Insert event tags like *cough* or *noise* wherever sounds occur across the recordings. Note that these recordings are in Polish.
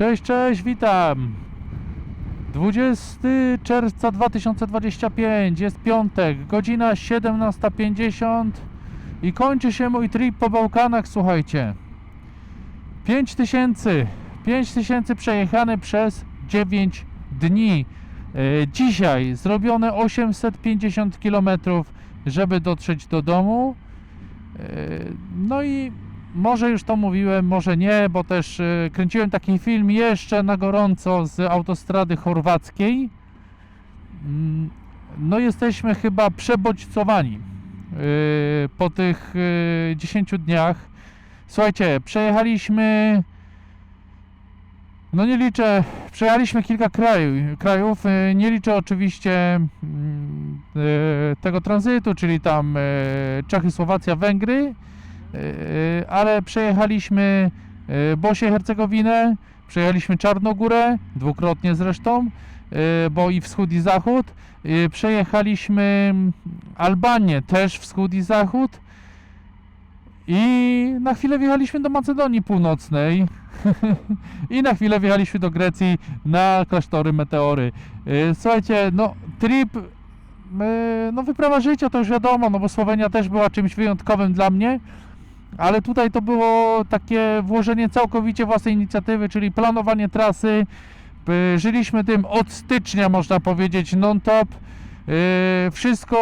Cześć, cześć, witam. 20 czerwca 2025, jest piątek, godzina 17.50 i kończy się mój trip po Bałkanach, słuchajcie. 5000, 5000 przejechane przez 9 dni. E, Dzisiaj zrobione 850 km, żeby dotrzeć do domu. E, No i może już to mówiłem, może nie, bo też e, kręciłem taki film jeszcze na gorąco z autostrady chorwackiej. Mm, No jesteśmy chyba przebodźcowani e, po tych e, 10 dniach. Słuchajcie, przejechaliśmy no nie liczę, przejechaliśmy kilka krajów, e, nie liczę oczywiście mm, tego tranzytu, czyli tam Czechy, Słowacja, Węgry, ale przejechaliśmy e, Bosię i Hercegowinę, przejechaliśmy Czarnogórę, dwukrotnie zresztą, e, bo i wschód i zachód, e, przejechaliśmy Albanię, też wschód i zachód. I na chwilę wjechaliśmy do Macedonii Północnej. *laughs* I na chwilę wjechaliśmy do Grecji na klasztory Meteory. Słuchajcie, no trip, no wyprawa życia to już wiadomo, no bo Słowenia też była czymś wyjątkowym dla mnie, ale tutaj to było takie włożenie całkowicie własnej inicjatywy, czyli planowanie trasy. Żyliśmy tym od stycznia, można powiedzieć, non-top. Yy, Wszystko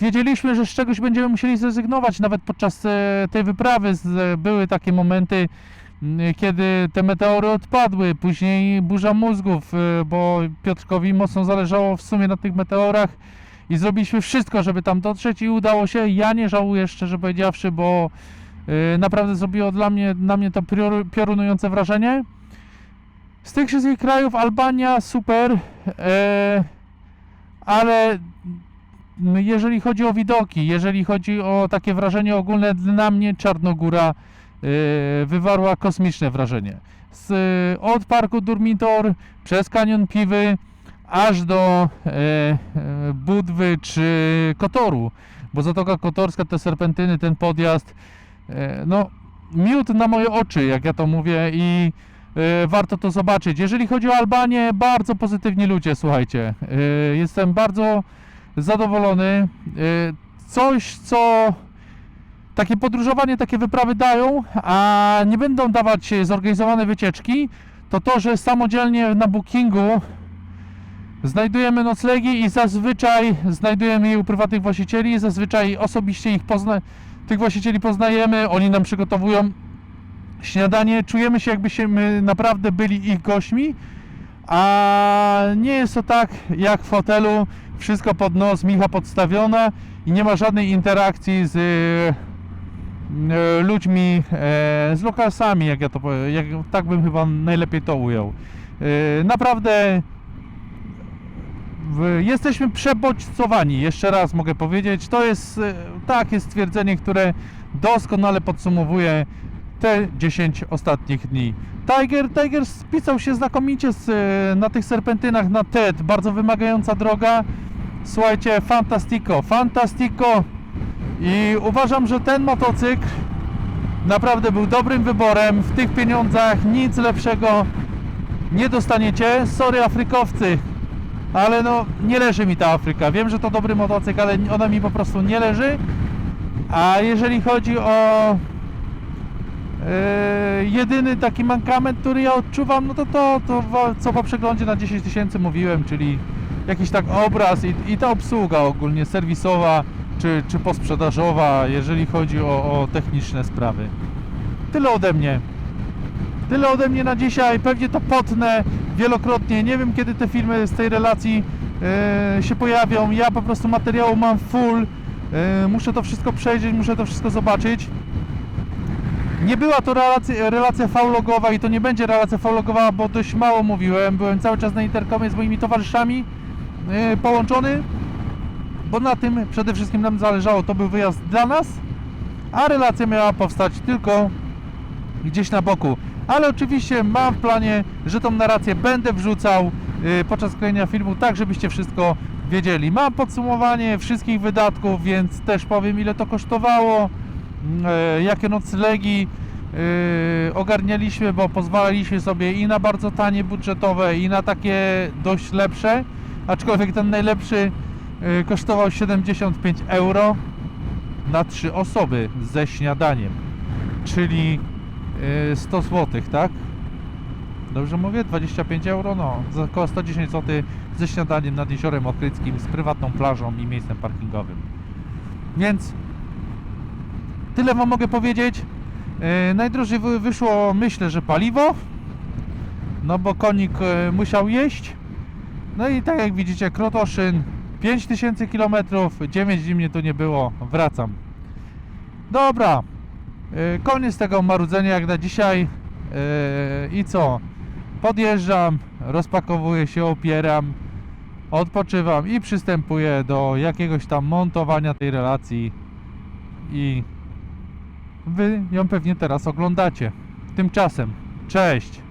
wiedzieliśmy, że z czegoś będziemy musieli zrezygnować. Nawet podczas e, tej wyprawy były takie momenty, mm, kiedy te meteory odpadły. Później burza mózgów, e, bo Piotrkowi mocno zależało w sumie na tych meteorach i zrobiliśmy wszystko, żeby tam dotrzeć i udało się. Ja nie żałuję, szczerze powiedziawszy, bo naprawdę zrobiło dla mnie, na mnie to pior- piorunujące wrażenie. Z tych wszystkich krajów Albania super. E, ale jeżeli chodzi o widoki, jeżeli chodzi o takie wrażenie ogólne, dla mnie Czarnogóra y, wywarła kosmiczne wrażenie. Z, y, od parku Durmitor przez kanion Piwy aż do Budwy czy Kotoru, bo Zatoka Kotorska, te serpentyny, ten podjazd, no miód na moje oczy, jak ja to mówię i e, warto to zobaczyć. Jeżeli chodzi o Albanię, bardzo pozytywni ludzie, słuchajcie. E, Jestem bardzo zadowolony. E, Coś, co takie podróżowanie, takie wyprawy dają, a nie będą dawać zorganizowane wycieczki, to to, że samodzielnie na bookingu znajdujemy noclegi i zazwyczaj znajdujemy je u prywatnych właścicieli, zazwyczaj osobiście ich pozna tych właścicieli poznajemy, oni nam przygotowują śniadanie, czujemy się jakbyśmy naprawdę byli ich gośćmi, a nie jest to tak jak w hotelu, wszystko pod nos, micha podstawiona i nie ma żadnej interakcji z e, ludźmi, e, z lokalsami, jak ja to powiem, jak, tak bym chyba najlepiej to ujął. E, naprawdę jesteśmy przebodźcowani, jeszcze raz mogę powiedzieć. To jest e, takie stwierdzenie, które doskonale podsumowuje te 10 ostatnich dni. Tiger, Tiger spisał się znakomicie z, e, na tych serpentynach na TED, bardzo wymagająca droga. Słuchajcie, fantastico, fantastico i uważam, że ten motocykl naprawdę był dobrym wyborem. W tych pieniądzach nic lepszego nie dostaniecie. Sorry Afrykowcy, ale no nie leży mi ta Afryka. Wiem, że to dobry motocykl, ale ona mi po prostu nie leży. A jeżeli chodzi o e, jedyny taki mankament, który ja odczuwam, no to to, to co po przeglądzie na 10 tysięcy mówiłem, czyli jakiś tak obraz i, i ta obsługa ogólnie serwisowa czy, czy posprzedażowa, jeżeli chodzi o, o techniczne sprawy. Tyle ode mnie. Tyle ode mnie na dzisiaj. Pewnie to potnę wielokrotnie. Nie wiem kiedy te filmy z tej relacji e, się pojawią. Ja po prostu materiału mam full. E, muszę to wszystko przejrzeć, muszę to wszystko zobaczyć. Nie była to relacja, relacja faulogowa i to nie będzie relacja faulogowa, bo dość mało mówiłem. Byłem cały czas na interkomie z moimi towarzyszami e, połączony, bo na tym przede wszystkim nam zależało. To był wyjazd dla nas, a relacja miała powstać tylko gdzieś na boku. Ale oczywiście mam w planie, że tą narrację będę wrzucał y, podczas krojenia filmu, tak żebyście wszystko wiedzieli. Mam podsumowanie wszystkich wydatków, więc też powiem ile to kosztowało, e, jakie noclegi, yy, ogarnialiśmy, bo pozwalaliśmy sobie i na bardzo tanie budżetowe, i na takie dość lepsze. Aczkolwiek ten najlepszy kosztował 75 euro na 3 osoby ze śniadaniem, czyli 100 zł, tak? Dobrze mówię? 25 euro? No, za około 110 zł ze śniadaniem nad Jeziorem Okryckim, z prywatną plażą i miejscem parkingowym. Więc tyle Wam mogę powiedzieć. Yy, najdrożej wy- wyszło, myślę, że paliwo, no bo konik yy, musiał jeść. No i tak jak widzicie, Krotoszyn 5000 km, 9 dni mnie tu nie było, wracam. Dobra, yy, koniec tego marudzenia jak na dzisiaj. Yy, I co? Podjeżdżam, rozpakowuję się, opieram, odpoczywam i przystępuję do jakiegoś tam montowania tej relacji i wy ją pewnie teraz oglądacie. Tymczasem, cześć!